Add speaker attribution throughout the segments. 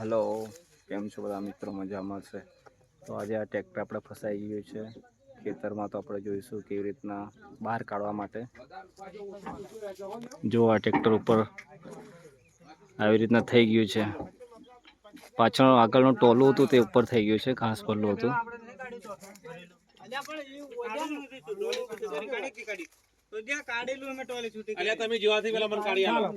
Speaker 1: Hello, કેમ છો બધા મિત્રો? મજામાં છે. તો આજે આ ટ્રેક્ટર આપણે ફસાઈ ગયું છે. ખેતરમાં તો આપણે જોઈશું કેવી રીતના બહાર કાઢવા માટે. જો આ ટ્રેક્ટર ઉપર આવી રીતના થઈ ગયું છે. પાછળ આગળનું ટોલું હતું તે ઉપર થઈ ગયું છે, ઘાસ પરલું હતું.
Speaker 2: અલ્યા તમે જોવાથી પેલા મને કાઢી આલો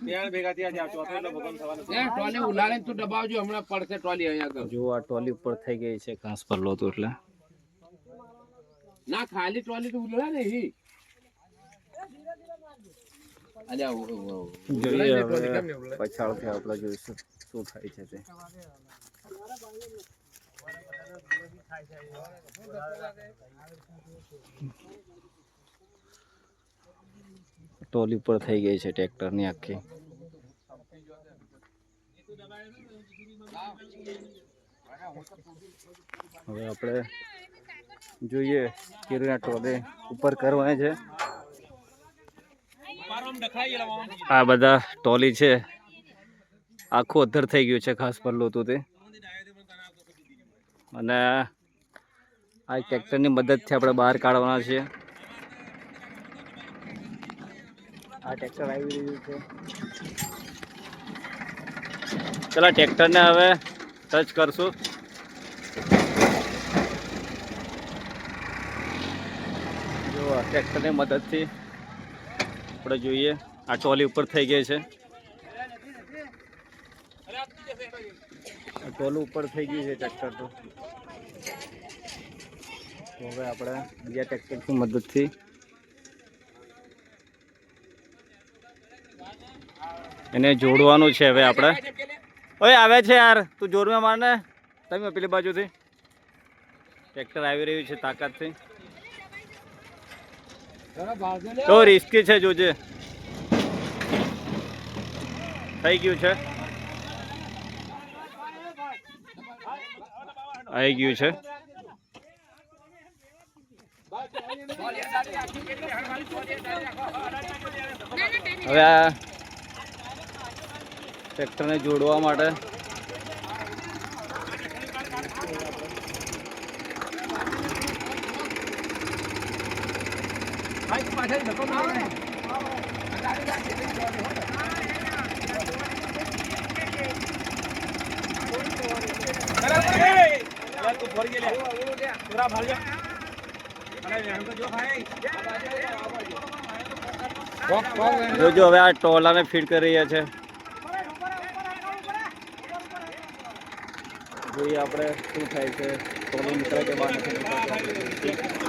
Speaker 2: ત્યાં ભેગા ત્યાં જાવ ચોથો એટલે ભગવાન થવાનો છે.
Speaker 3: ટોલી ઉલાળીને તું દબાવજો હમણાં પડશે ટોલી અહીંયા આગળ.
Speaker 1: જો આ ટોલી ઉપર થઈ ગઈ છે ઘાસ પરલું હતું એટલે.
Speaker 3: ના ખાલી ટ્રોલી તો.
Speaker 1: જોઈએ હવે
Speaker 3: નહીં?
Speaker 1: પછાડથી આપણે જોઈશું શું થાય છે તે. ટોલી ઉપર થઈ ગઈ છે ટ્રેક્ટરની આખી. હવે આપણે જોઈએ કેરીના ટોલે ઉપર કરવાની છે. આ બધા ટોલી છે. આખું અધર થઈ ગયું છે ખાસ પર લોતું તે અને આ ટ્રેક્ટરની મદદથી આપણે બહાર કાઢવાના છે આ ટ્રેક્ટર આવી રહ્યું છે. પેલા ટ્રેક્ટરને હવે ટચ કરશું. જો ટ્રેક્ટરની મદદથી આપણે જોઈએ, આ ટોલી ઉપર થઈ ગઈ છે. ટોલું ઉપર થઈ ગયું છે ટ્રેક્ટર તો. હવે આપણે બીજા ટ્રેક્ટરની મદદથી એને જોડવાનું છે હવે આપણે. ઓય, આવે છે યાર. તું જોરમાં મારને તમે પેલી બાજુથી. ટ્રેક્ટર આવી રહ્યું છે તાકાતથી. તો રિસ્કી છે જોજે. થઈ ગયું છે. આવી ગયું છે. હવે આ ટ્રેક્ટરને જોડવા માટે
Speaker 2: તું ફરી.
Speaker 1: જોજો હવે આ ટોલાને ફીડ કરી રહ્યા છે જોઈએ આપણે શું થાય છે ટોલો નીકળે કે બહાર નથી નીકળતો?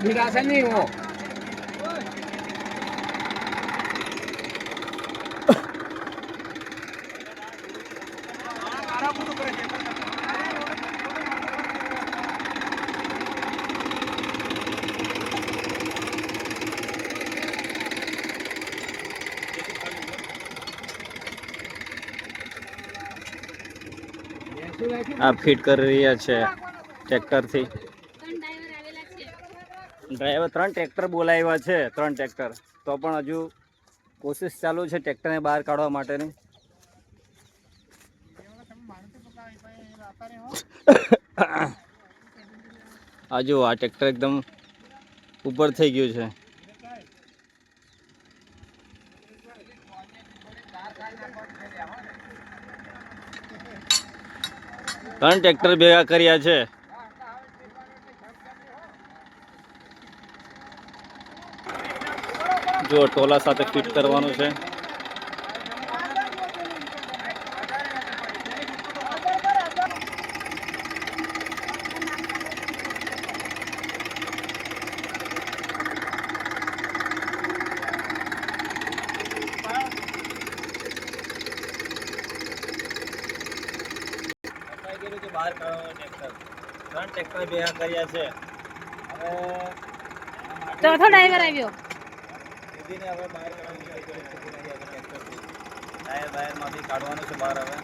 Speaker 3: ભીડાશે નહીં હો
Speaker 1: આ ફિટ કરી રહ્યા છે ટ્રેક્ટરથી.
Speaker 4: ડ્રાઈવર આવેલા છે.
Speaker 1: ડ્રાઈવર ત્રણ ટ્રેક્ટર બોલાવ્યા છે ત્રણ ટ્રેક્ટર. તો પણ હજુ કોશિશ ચાલુ છે ટ્રેક્ટરને બહાર કાઢવા માટેની. હજુ આ ટ્રેક્ટર એકદમ ઉપર થઈ ગયું છે. ત્રણ ટ્રેક્ટર ભેગા કર્યા છે. જો ટોલા સાથે ફિટ કરવાનું છે. બહાર કાઢવાનું ટ્રેક્ટર ત્રણ ટ્રેક્ટર ભેગા કર્યા છે. હવે
Speaker 4: ચોથો ડ્રાઈવર આવ્યો.
Speaker 1: દીદીને હવે બહાર ટાયર બાયરમાંથી કાઢવાનું છે બહાર હવે.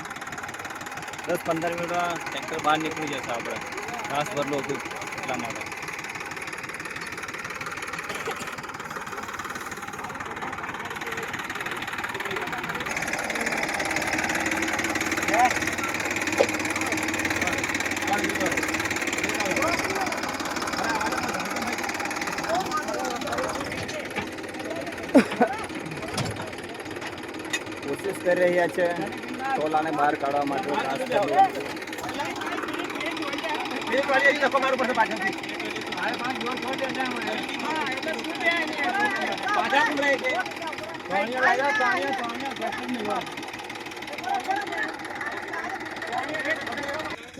Speaker 1: દસ પંદર મિનિટમાં ટ્રેક્ટર બહાર નીકળી જશે આપણે. ઘાસ ભરલો એટલા માટે. કોશિશ કરી રહ્યા છે ટોલાને બહાર કાઢવા માટે ખાસ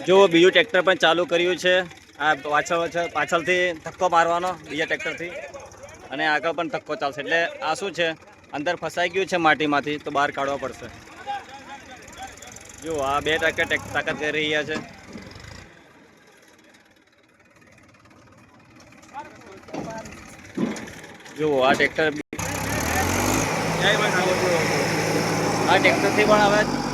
Speaker 1: જો બીજું ટ્રેક્ટર પણ ચાલુ કર્યું છે. આ પાછળ પાછળથી ધક્કો મારવાનો, બીજા ટ્રેક્ટરથી. અને આગળ પણ ધક્કો ચાલશે. એટલે આ શું છે? અંદર ફસાઈ ગયું છે માટીમાંથી, તો બહાર કાઢવા પડશે. જો આ બે ટેક- તાકાત કરી રહ્યા છે. જુઓ, આ ટ્રેક્ટર આ ટ્રેક્ટરથી પણ હવે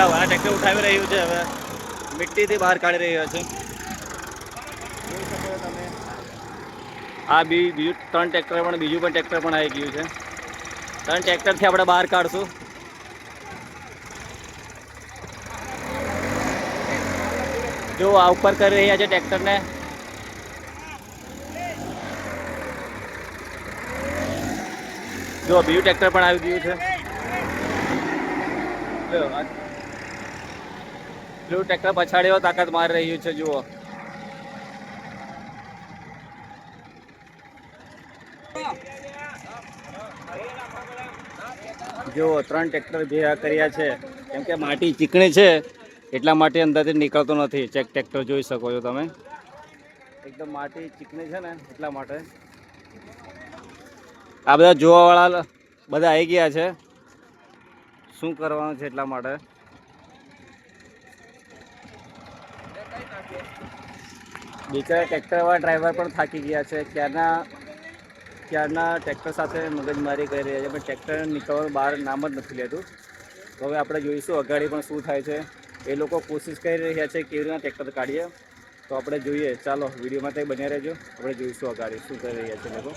Speaker 1: આ ટ્રેક્ટર ઉઠાવી રહ્યું છે હવે. મિટ્ટીથી બહાર કાઢી રહ્યો છે. જોઈ શકો આ બી, બીજું ત્રણ ટ્રેક્ટર પણ, બીજું પણ ટ્રેક્ટર પણ આવી ગયું છે. ત્રણ ટ્રેક્ટરથી આપણે બહાર કાઢશું. જો, આ ઉપર કરી રહ્યા છે ટ્રેક્ટરને જો, બીજું ટ્રેક્ટર પણ આવી ગયું છે. બીજું ટ્રેક્ટર પછાડીઓ તાકાત મારી રહ્યું છે, જુઓ. જો ત્રણ ટ્રેક્ટર ભેગા કર્યા છે, કેમ કે માટી ચીકણી છે, એટલા માટે અંદરથી નીકળતો નથી. ચેક ટ્રેક્ટર જોઈ શકો છો તમે. એકદમ માટી ચીકણી છે ને, એટલા માટે. આ બધા જોવાવાળા બધા આવી ગયા છે. શું કરવાનું છે એટલા માટે? બિચારા ટ્રેક્ટરવાળા ડ્રાઈવર પણ થાકી ગયા છે. ક્યારના ક્યારના ટ્રેક્ટર સાથે મગજમારી કરી રહ્યા છે, પણ ટ્રેક્ટર નીકળવાનું બહાર નામ જ નથી લેતું. તો હવે આપણે જોઈશું અગાડી પણ શું થાય છે. એ લોકો કોશિશ કરી રહ્યા છે કેવી રીતના ટ્રેક્ટર કાઢીએ. તો આપણે જોઈએ. ચાલો, વિડીયોમાં તે બન્યા રહેજો. આપણે જોઈશું અગાડી શું કરી રહ્યા છે લોકો.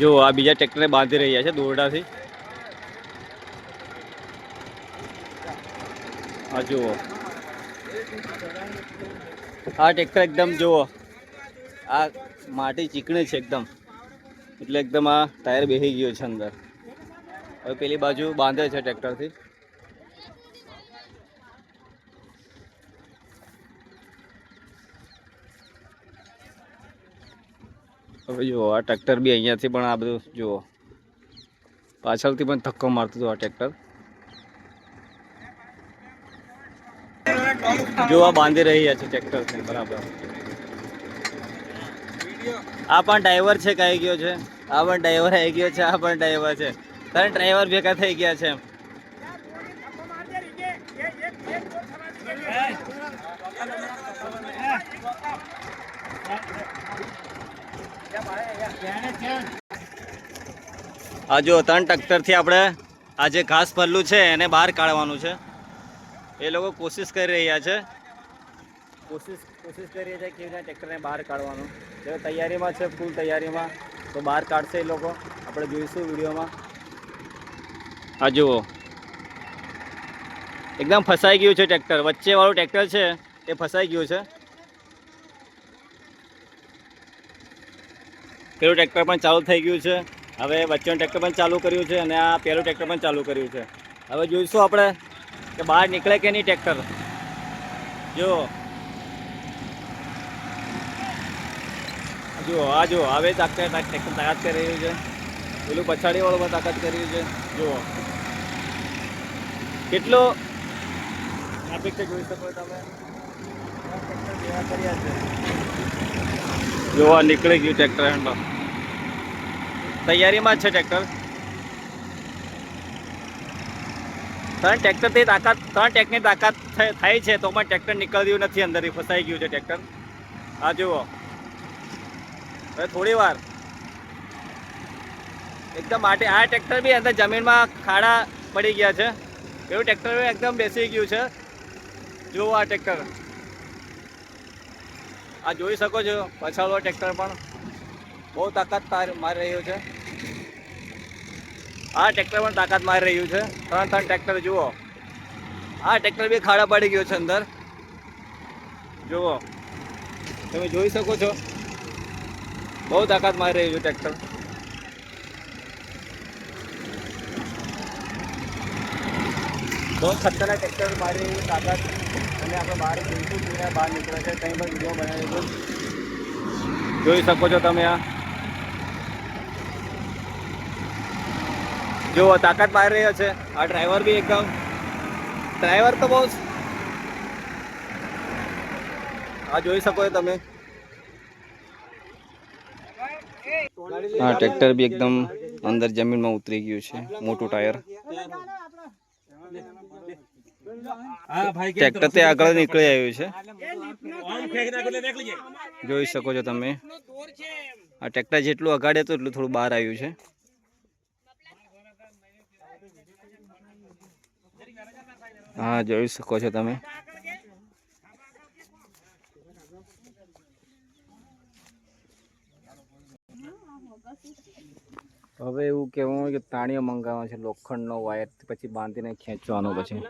Speaker 1: જો, આ બીજા ટ્રેક્ટરને બાંધી રહ્યા છે દોરડાથી. આ જુઓ. આ ટ્રેક્ટર એકદમ જુઓ. આ માટી ચીકણી છે એકદમ. એટલે એકદમ આ ટાયર બેસી ગયો છે અંદર. હવે પેલી બાજુ બાંધે છે ટ્રેક્ટરથી. હવે જુઓ, આ ટ્રેક્ટર બી અહીંયાથી પણ આ બધું જુઓ. પાછળથી પણ ધક્કો મારતું હતું આ ટ્રેક્ટર. જો આ બાંધી રહ્યા છે ટ્રેક્ટર બરાબર. આ પણ ડ્રાઈવર છે કે ગયો છે. આ પણ ડ્રાઈવર આવી ગયો છે, આ પણ ડ્રાઈવર છે. ત્રણ ડ્રાઈવર ભેગા થઈ ગયા છે આ જો ત્રણ ટ્રેક્ટરથી આપણે આ જે ઘાસ ભરલું છે એને બહાર કાઢવાનું છે. એ લોકો કોશિશ કરી રહ્યા છે. કોશિશ કોશિશ કરી રહ્યા છે કેવી રીતે ટ્રેક્ટરને બહાર કાઢવાનું. તે તૈયારીમાં છે ફૂલ તૈયારીમાં. તો બહાર કાઢશે એ લોકો. આપણે જોઈશું વિડીયોમાં. આ જુઓ. એકદમ ફસાઈ ગયું છે ટ્રેક્ટર. વચ્ચેવાળું ટ્રેક્ટર છે, એ ફસાઈ ગયું છે. પેલું ટ્રેક્ટર પણ ચાલુ થઈ ગયું છે. હવે વચ્ચેનું ટ્રેક્ટર પણ ચાલુ કર્યું છે અને આ પહેલું ટ્રેક્ટર પણ ચાલુ કર્યું છે. હવે જોઈશું આપણે કે બહાર નીકળે કે નહીં ટ્રેક્ટર. જો, આ જુઓ હવે તાકાત તાકાત કરી રહ્યું છે. પેલું પછાડીવાળું પણ તાકાત કરી રહ્યું છે. જુઓ કેટલો ટ્રાફિક છે જોઈ શકો તમે? જોવા નીકળી ગયું ટ્રેક્ટર હેન્ડલો. તૈયારીમાં જ છે ટ્રેક્ટર ત્રણ ટ્રેક્ટરથી તાકાત, ત્રણ ટેકની તાકાત થાય છે, તો પણ ટ્રેક્ટર નીકળ્યું નથી, અંદરથી ફસાઈ ગયું છે ટ્રેક્ટર આ જુઓ. હવે થોડી વાર. એકદમ માટે આ ટ્રેક્ટર બી અંદર જમીનમાં ખાડા પડી ગયા છે. એવું ટ્રેક્ટર એકદમ બેસી ગયું છે. જુઓ આ ટ્રેક્ટર આ જોઈ શકો છો પછાડો ટ્રેક્ટર પણ. બહુ તાકાત મારી રહ્યું છે. આ ટ્રેક્ટર પણ તાકાત મારી રહ્યું છે. ત્રણ ત્રણ ટ્રેક્ટર જુઓ. આ ટ્રેક્ટર બી ખાડા પડી ગયો છે અંદર. જુઓ. તમે જોઈ શકો છો. બહુ તાકાત મારી રહ્યું છે ટ્રેક્ટર બહુ ખતરનાક ટ્રેક્ટર મારી રહ્યું તાકાત. અને આપણે બહાર બિલકુલ જોઈને બહાર નીકળે છે, કંઈ પણ વીડિયો બનાવી જોઈ શકો છો તમે આ. જો તાકાત મારી રહ્યો છે. આ ડ્રાઈવર બી એકદમ. ડ્રાઈવર તો બહુ આ જોઈ શકો છો તમે.
Speaker 5: હા, ટ્રેક્ટર બી એકદમ અંદર જમીનમાં ઉતરી ગયું છે, મોટું ટાયર. ટ્રેક્ટર તે આગળ નીકળી આવ્યું છે. જોઈ શકો છો તમે. આ ટ્રેક્ટર જેટલું અગાડે હતું એટલું થોડું બહાર આવ્યું છે. હા, જોઈ શકો છો તમે.
Speaker 1: હવે એવું કહેવું કે તાણીઓ મંગાવવાનો છે, લોખંડનો વાયર પછી બાંધીને ખેંચવાનો પછી.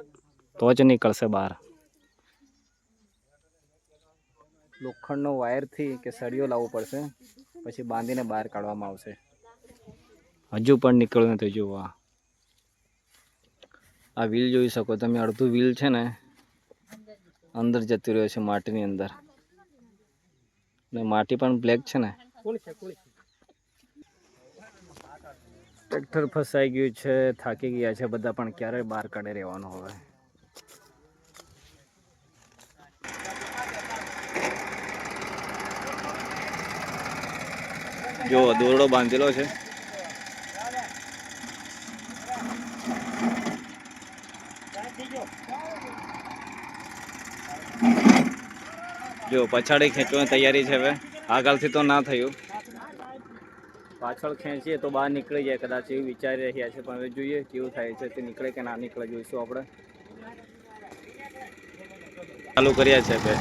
Speaker 1: તો જ નીકળશે બહાર. લોખંડનો વાયરથી કે સળિયો લાવવો પડશે, પછી બાંધીને બહાર કાઢવામાં આવશે. હજુ પણ નીકળ્યું નથી જુઓ આ. વ્હીલ જોઈ શકો તમે, અડધું વ્હીલ છે ને, અંદર જતું રહ્યો છે માટીની અંદર. ને માટી પણ બ્લેક છે ને. ટ્રેક્ટર ફસાઈ ગયું છે, થાકી ગયા છે, બધા પણ ક્યારે બહાર કાઢી રહેવાનું હવે.
Speaker 5: જો, દોરડો બાંધેલો છે. જો, પછાડી ખેંચવાની તૈયારી છે હવે. આગળથી તો ના થયું.
Speaker 1: પાછળ ખેંચીએ તો બહાર નીકળી જાય કદાચ એવું વિચારી રહ્યા છે, પણ હવે જોઈએ કેવું થાય છે, તે નીકળે કે ના નીકળે જોઈશું આપણે.
Speaker 5: ચાલુ કર્યા છે બે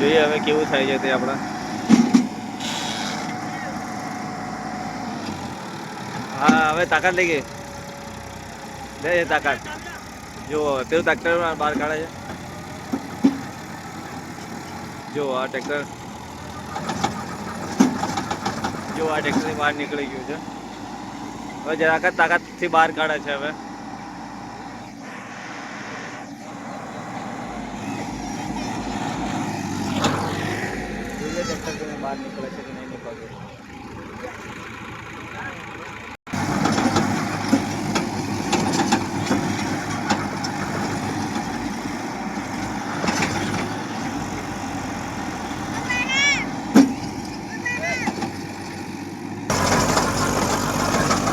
Speaker 5: જોઈએ હવે કેવું થાય છે તે આપણા. હા, હવે તાકાત લઈ ગઈ. લે તાકાત. જો, પેલું ટ્રેક્ટર બહાર કાઢે છે. જો, આ ટ્રેક્ટર જો, આ ટ્રેક્ટરની બહાર નીકળી ગયું છે. હવે જરાક જ તાકાતથી બહાર કાઢે છે હવે.
Speaker 1: ટ્રેક્ટર બહાર નીકળે છે કે નહીં નીકળતું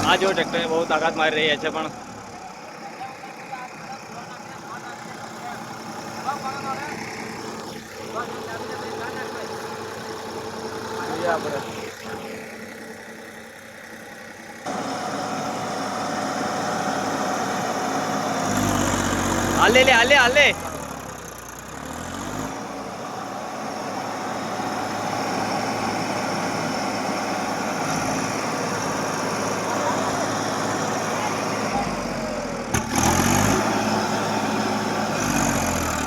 Speaker 5: આ જો ટ્રેક્ટર બહુ તાકાત મારી રહ્યા છે પણ
Speaker 1: જોઈએ આપણે
Speaker 5: હાલે લે હાલે હાલે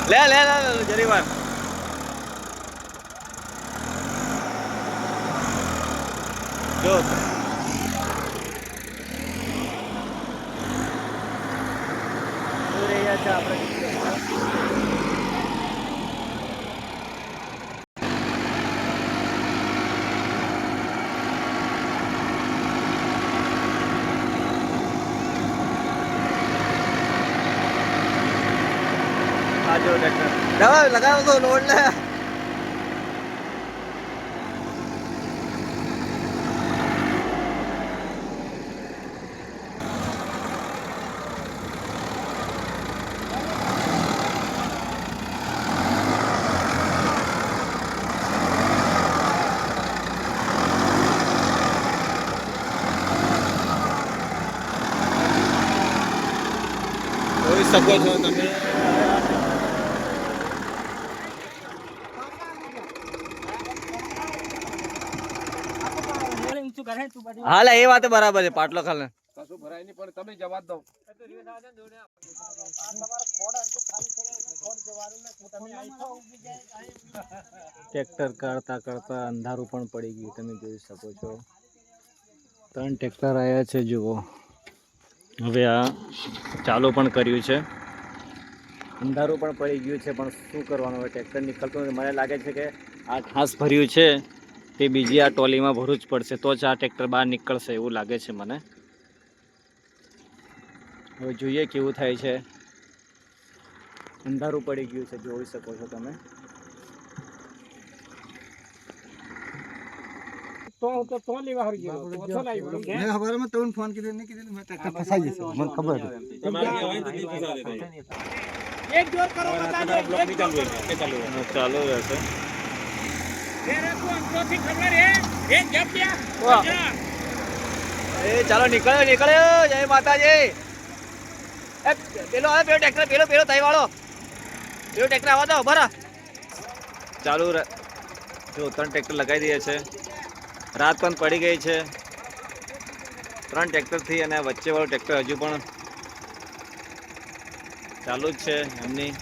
Speaker 5: લે લે લે લે, જરી વાર જો
Speaker 1: જોઈ રહ્યા છે આપણે
Speaker 5: આ જો ટ્રેક્ટર દવા લગાવો તો લોડ લે
Speaker 3: શકો છો તમે.
Speaker 1: હાલે એ વાત બરાબર છે પાટલો ખાલે.
Speaker 6: કશું ભરાય નહીં પણ તમે જવા જ દો.
Speaker 2: ટ્રેક્ટર કરતા કરતા અંધારું પણ પડી ગયું તમે જોઈ શકો છો. ત્રણ ટ્રેક્ટર આવ્યા છે જુઓ. હવે આ ચાલુ પણ કર્યું છે. અંધારું પણ પડી ગયું છે, પણ શું કરવાનું હવે? ટ્રેક્ટર નીકળતું નથી મને લાગે છે કે આ ઘાસ ભર્યું છે, તે બીજી આ ટોલીમાં ભરવું જ પડશે, તો જ આ ટ્રેક્ટર બહાર નીકળશે એવું લાગે છે મને. હવે જોઈએ કેવું થાય છે. અંધારું પડી ગયું છે, જોઈ શકો છો તમે.
Speaker 3: તમારે તો નહીં ચાલુ હોય કે ચાલુ હોય.
Speaker 1: ચાલુ રહેશે ચાલો નીકળ્યો નીકળ્યો. જય માતાજી. એ પેલો આવે પેલો ટ્રેક્ટર પેલો પેલો તઈ વાળો પેલો ટ્રેક્ટર આવવા દો બરા ચાલુ રહે જો ત્રણ ટ્રેક્ટર લગાવી દઈએ છે. રાત પણ પડી ગઈ છે. ત્રણ ટ્રેક્ટરથી અને વચ્ચે વાળું ટ્રેક્ટર હજુ પણ ચાલુ જ છે એમની.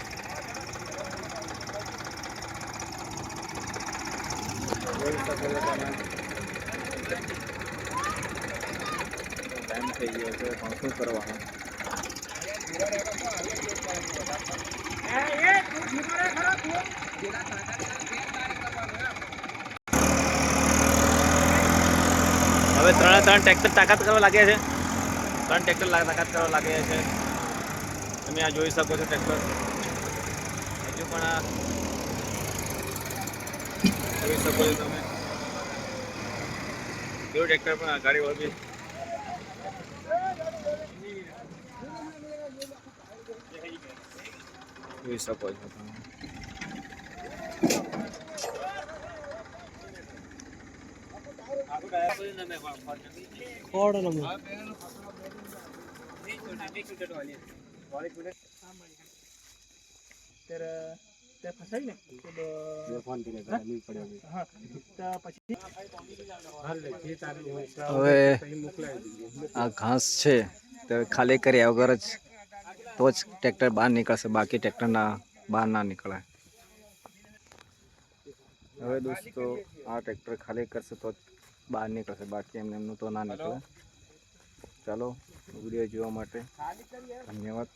Speaker 1: ટાઈમ કરવાનું ત્રણ ટ્રેક્ટર તાકાત કરવા લાગ્યા છે. ત્રણ ટ્રેક્ટર તાકાત કરવા લાગ્યા છે. તમે આ જોઈ શકો છો ટ્રેક્ટર હજુ પણ આ જોઈ શકો છો તમે. કેવું ટ્રેક્ટર પણ આ ગાડી વળગી. જોઈ શકો છો તમે. હવે આ ઘાસ છે, તો ખાલી કર્યા વગર જ. તો જ ટ્રેક્ટર બહાર નીકળશે, બાકી ટ્રેક્ટરના બહાર ના નીકળે હવે દોસ્તો, આ ટ્રેક્ટર ખાલી કરશે તો જ બહાર નીકળશે બાકી એમને એમનું તો ના નીકળે. ચાલો વીડિયો જોવા માટે. ધન્યવાદ.